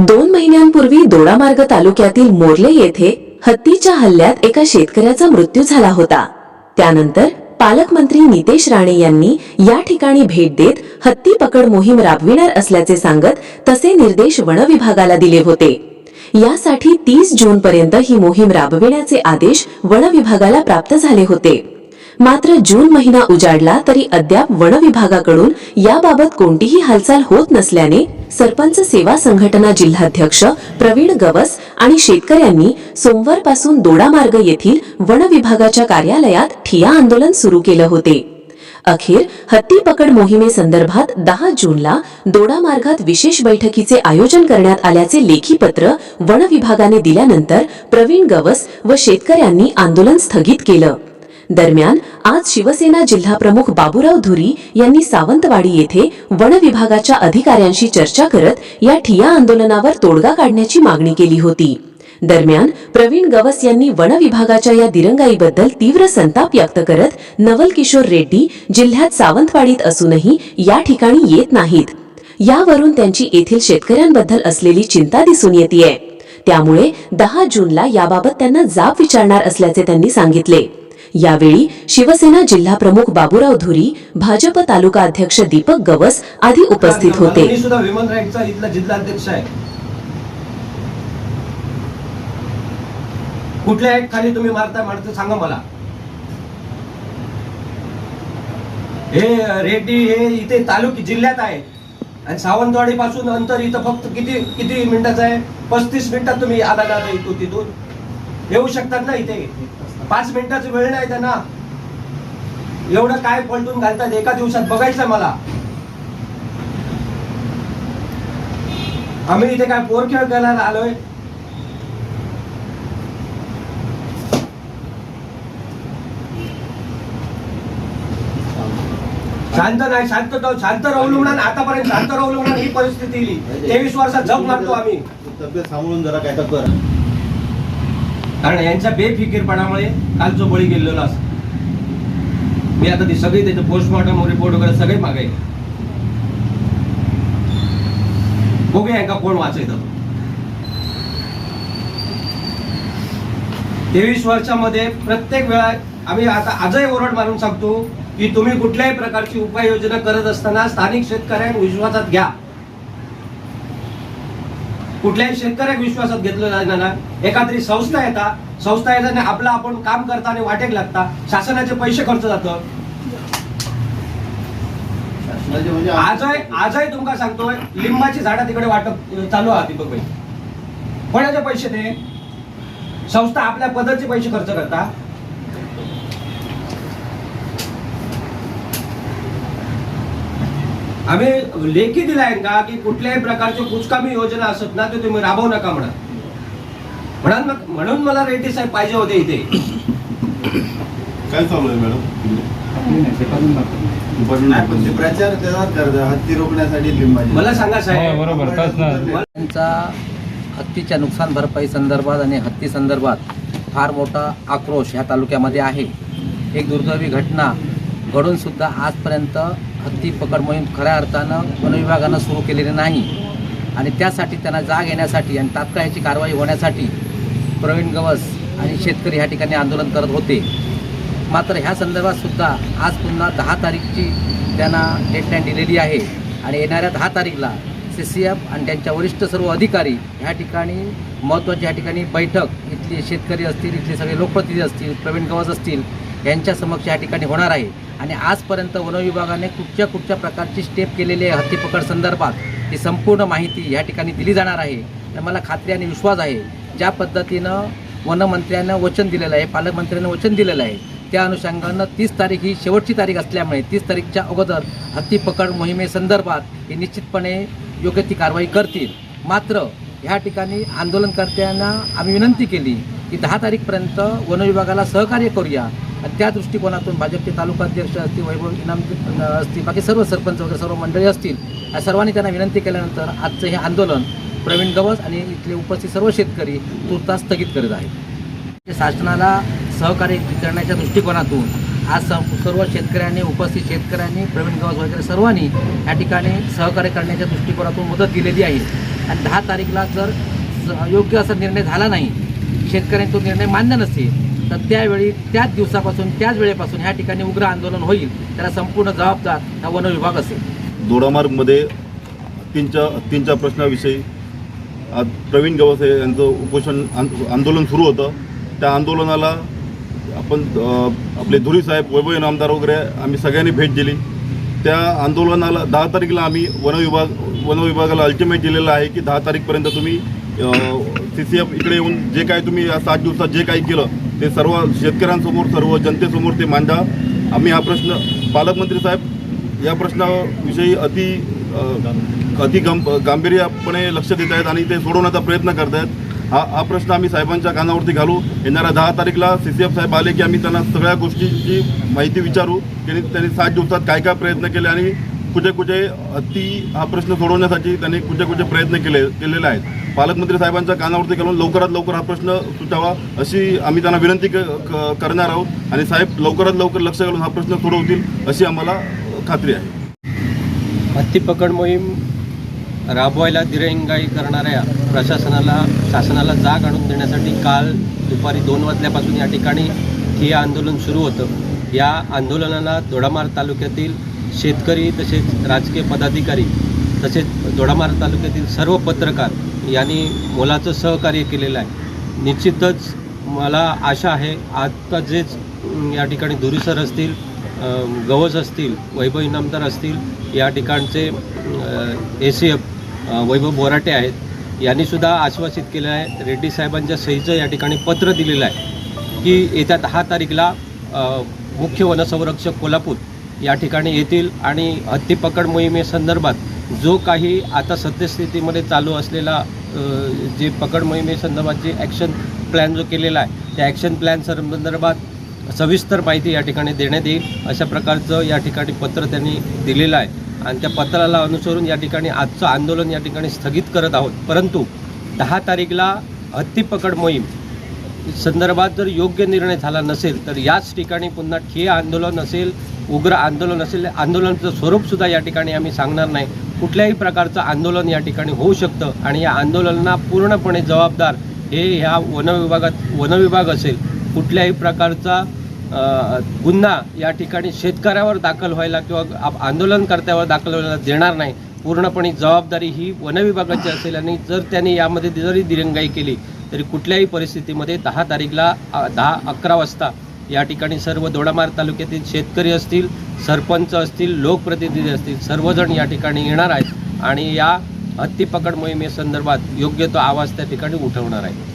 दोन महिन्यांपूर्वी दोडामार्ग तालुक्यातील मोर्ले येथे हत्तीच्या हल्ल्यात एका शेतकऱ्याचा मृत्यू झाला होता. त्यानंतर पालकमंत्री नितेश राणे यांनी या ठिकाणी भेट देत हत्ती पकड मोहीम राबविणार असल्याचे सांगत तसे निर्देश वन विभागाला दिले होते. यासाठी तीस जून पर्यंत ही मोहीम राबविण्याचे आदेश वन विभागाला प्राप्त झाले होते. मात्र जून महिना उजाडला तरी अद्याप वन विभागाकडून याबाबत कोणतीही हालचाल होत नसल्याने सरपंच सेवा संघटना जिल्हाध्यक्ष प्रवीण गवस आणि शेतकऱ्यांनी सोमवारपासून दोडामार्ग येथील वन विभागाच्या कार्यालयात ठिया आंदोलन सुरू केलं होते. अखेर हत्ती पकड मोहिमेसंदर्भात दहा जूनला दोडा मार्गात विशेष बैठकीचे आयोजन करण्यात आल्याचे लेखी पत्र वन विभागाने दिल्यानंतर प्रवीण गवस व शेतकऱ्यांनी आंदोलन स्थगित केलं. दरम्यान आज शिवसेना जिल्हाप्रमुख बाबूराव धुरी यांनी सावंतवाडी येथे वन विभागाच्या अधिकाऱ्यांशी चर्चा करत या ठिया आंदोलनावर तोडगा काढण्याची मागणी केली होती. दरम्यान प्रवीण गवस यांनी वन विभागाच्या या दिरंगाईबद्दल तीव्र संताप व्यक्त करत नवल किशोर रेड्डी जिल्ह्यात सावंतवाडीत असूनही या ठिकाणी येत नाहीत. यावरून त्यांची येथील शेतकऱ्यांबद्दल असलेली चिंता दिसून येते त्यामुळे दहा जूनला याबाबत त्यांना जाब विचारणार असल्याचे त्यांनी सांगितले. यावेळी शिवसेना जिल्हाप्रमुख बाबूराव धुरी भाजप तालुका अध्यक्ष दीपक गवस आदी उपस्थित होते. कुठल्या एक खाली तुम्ही मारता मारता सांगा मला. हे रेड्डी हे इथे तालुकी जिल्ह्यात आहे. आणि सावंतवाडी पासून अंतर इथं फक्त किती किती मिनिटाचं आहे? पस्तीस मिनिटात तुम्ही आला इथून तिथून. येऊ शकतात ना इथे? पाच मिनिटाची वेळ नाही त्यांना. एवढं काय पलटून घालतात एका दिवसात बघायचं मला. आम्ही इथे काय पोर खेळ करायला आलोय? शांत नाही शांत शांत राहू म्हणून आतापर्यंत शांत राहू म्हणून ही परिस्थिती तेवीस वर्षात जग मारतो आम्ही. तब्येत सांभाळून जरा काय तर कर. कारण यांच्या बेफिकीरपणामुळे काल जो बळी गेलेला असतो. मी आता ती सगळी त्याचे पोस्टमॉर्टम रिपोर्ट वगैरे सगळे मागायचे बघूया यांका कोण वाचायचं. तेवीस वर्षामध्ये प्रत्येक वेळा आम्ही आता आजही ओरड मारून सांगतो की तुम्ही कुठल्याही प्रकारची उपाययोजना करत असताना स्थानिक शेतकऱ्यांना विश्वासात घ्या. कुठल्याही शेतकऱ्याक विश्वासात घेतलं जाणार एखादी संस्था येतात संस्था येताना आपलं आपण काम करताना वाटेक लागता. शासनाचे पैसे खर्च जातं. आजही आजही तुमका सांगतोय लिंबाची झाडं तिकडे वाटप चालू आहे दीपक भाई. कोणाचे पैसे ते? संस्था आपल्या पदाचे पैसे खर्च करता. आम्ही लेखी दिलाय का की कुठल्याही प्रकारची कुचकामी योजना असत ना ते तुम्ही राबवू नका म्हणा. म्हणून म्हणून मला रेड्डी साहेब पाहिजे होते इथे. काय चालू आहे मॅडम? प्रचार हत्ती रोखण्यासाठी मला सांगा हो, साहेब. बरोबर त्यांचा हत्तीच्या नुकसान भरपाई संदर्भात आणि हत्ती संदर्भात फार मोठा आक्रोश ह्या तालुक्यामध्ये आहे. एक दुर्दैवी घटना घडून सुद्धा आजपर्यंत हत्ती पकड मोहीम खऱ्या अर्थानं वनविभागानं सुरू केलेली नाही. आणि त्यासाठी त्यांना जाग येण्यासाठी आणि तात्काळ याची कारवाई होण्यासाठी प्रवीण गवस आणि शेतकरी ह्या ठिकाणी आंदोलन करत होते. मात्र ह्या संदर्भातसुद्धा आज पुन्हा दहा तारीखची त्यांना डेडलाईन दिलेली आहे. आणि येणाऱ्या दहा तारीखला सी सी एफ आणि त्यांच्या वरिष्ठ सर्व अधिकारी ह्या ठिकाणी महत्त्वाची ह्या ठिकाणी बैठक. इथले शेतकरी असतील इथले सगळे लोकप्रतिनिधी असतील प्रवीण गवस असतील यांच्या समक्ष या ठिकाणी होणार आहे. आणि आजपर्यंत वनविभागाने कुठच्या कुठच्या प्रकारची स्टेप केलेली आहे हत्ती पकड संदर्भात ही संपूर्ण माहिती या ठिकाणी दिली जाणार आहे. तर मला खात्री आणि विश्वास आहे ज्या पद्धतीनं वनमंत्र्यानं वचन दिलेलं आहे पालकमंत्र्यांना वचन दिलेलं आहे त्या अनुषंगानं तीस तारीख ही शेवटची तारीख असल्यामुळे तीस तारीखच्या अगोदर हत्ती पकड मोहिमेसंदर्भात हे निश्चितपणे योग्य ती कारवाई करतील. मात्र ह्या ठिकाणी आंदोलनकर्त्यांना आम्ही विनंती केली की दहा तारीखपर्यंत वनविभागाला सहकार्य करूया. आणि त्या दृष्टिकोनातून भाजपचे तालुका अध्यक्ष असतील वैभव इनाम असतील बाकी सर्व सरपंच वगैरे सर्व मंडळी असतील या सर्वांनी त्यांना विनंती केल्यानंतर आजचं हे आंदोलन प्रवीण गवस आणि इथले उपस्थित सर्व शेतकरी तुर्तास स्थगित करीत आहेत. शासनाला सहकार्य करण्याच्या दृष्टिकोनातून आज सर्व शेतकऱ्यांनी उपस्थित शेतकऱ्यांनी प्रवीण गवस वगैरे सर्वांनी या ठिकाणी सहकार्य करण्याच्या दृष्टिकोनातून मदत दिलेली आहे. आणि दहा तारीखला जर स- योग्य असा निर्णय झाला नाही शेतकऱ्यांनी तो निर्णय मान्य नसेल तर त्यावेळी त्याच दिवसापासून त्याच वेळेपासून ह्या ठिकाणी उग्र आंदोलन होईल. त्याला संपूर्ण जबाबदार हा वन विभाग असेल. दोडामार्गमध्ये हत्तींच्या हत्तींच्या प्रश्नाविषयी प्रवीण गवसे यांचं उपोषण आंदोलन सुरू होतं. त्या आंदोलनाला आपण आपले धुरी साहेब वैभव नामदार वगैरे आम्ही सगळ्यांनी भेट दिली. त्या आंदोलनाला दहा तारीखला आम्ही वनविभाग वनविभागाला अल्टिमेट दिलेलं आहे की दहा तारीखपर्यंत तुम्ही सी सी एफ इकडे येऊन जे काय तुम्ही या सात दिवसात जे काही केलं ते सर्व शेतकऱ्यांसमोर सर्व जनतेसमोर ते मांडा. आम्ही हा प्रश्न पालकमंत्री साहेब या प्रश्नाविषयी अति अति गंभ गांभीर्यपणे लक्ष देत आहेत आणि ते सोडवण्याचा प्रयत्न करत आहेत. हा हा प्रश्न आम्ही साहेबांच्या कानावरती घालू. येणाऱ्या दहा तारीखला सी सी एफ साहेब आले की आम्ही त्यांना सगळ्या गोष्टीची माहिती विचारू. की त्यांनी सात दिवसात काय काय प्रयत्न केले आणि कुठे कुठे अति हा प्रश्न सोडवण्यासाठी त्यांनी कुठे कुठे प्रयत्न केले केलेले आहेत. पालकमंत्री साहेबांच्या कानावरती घालून लवकरात लवकर हा प्रश्न सुटावा अशी आम्ही त्यांना विनंती क- क- करणार आहोत. आणि साहेब लवकरात लवकर लक्ष घालून हा प्रश्न सोडवतील अशी आम्हाला खात्री आहे. हत्ती पकड मोहीम राबवायला दिरंगाई करणाऱ्या प्रशासनाला शासनाला जाग आणून देण्यासाठी काल दुपारी दोन वाजल्यापासून या ठिकाणी हे आंदोलन सुरू होतं. या आंदोलनाला दोडामार तालुक्यातील शेतकरी तसेच राजकीय पदाधिकारी तसेच दोडामार तालुक्यातील सर्व पत्रकार यांनी मोलाचं सहकार्य केलेलं आहे. निश्चितच मला आशा आहे आता जेच या ठिकाणी धुरीसर असतील गवज गवस असतील वैभव इनामदार असतील या ठिकाणचे A C F Vaibhav Borate आहेत यांनीसुद्धा आश्वासित केलं आहे रेड्डी साहेबांच्या सहीचं या ठिकाणी पत्र दिलेलं आहे की येत्या दहा तारीखला मुख्य वनसंरक्षक कोल्हापूर या ठिकाणी येतील आणि हत्तीपकड मोहिमेसंदर्भात जो काही आता सद्यस्थितीमध्ये चालू असलेला जे पकड मोहिमेसंदर्भात जे ॲक्शन प्लॅन जो केलेला आहे त्या ॲक्शन प्लॅन संदर्भात सविस्तर माहिती या ठिकाणी देण्यात येईल. अशा प्रकारचं या ठिकाणी पत्र त्यांनी दिलेलं आहे. आणि त्या पत्राला अनुसरून या ठिकाणी आजचं आंदोलन या ठिकाणी स्थगित करत आहोत. परंतु दहा तारीखला हत्ती पकड मोहीम संदर्भात जर योग्य निर्णय झाला नसेल तर याच ठिकाणी पुन्हा ठिय्या आंदोलन असेल उग्र आंदोलन असेल आंदोलनाचं स्वरूपसुद्धा या ठिकाणी आम्ही सांगणार नाही. कुठल्याही प्रकारचं आंदोलन या ठिकाणी होऊ शकतं आणि या आंदोलनाला पूर्णपणे जबाबदार हे ह्या वनविभागात वनविभाग असेल कुठल्याही प्रकारचा गुन्हा या ठिकाणी शेतकऱ्यावर दाखल व्हायला किंवा आप- आंदोलनकर्त्यावर दाखल व्हायला देणार नाही. पूर्णपणे जबाबदारी ही वनविभागाची असेल आणि जर त्यांनी यामध्ये जरी दिरंगाई केली तरी कुठल्याही परिस्थितीमध्ये दहा तारीखला दहा अकरा वाजता या ठिकाणी सर्व दोडामार तालुक्यातील शेतकरी असतील सरपंच असतील लोकप्रतिनिधी असतील सर्वजण या ठिकाणी येणार आहेत आणि या हत्ती पकड मोहिमेसंदर्भात योग्य तो आवाज त्या ठिकाणी उठवणार आहे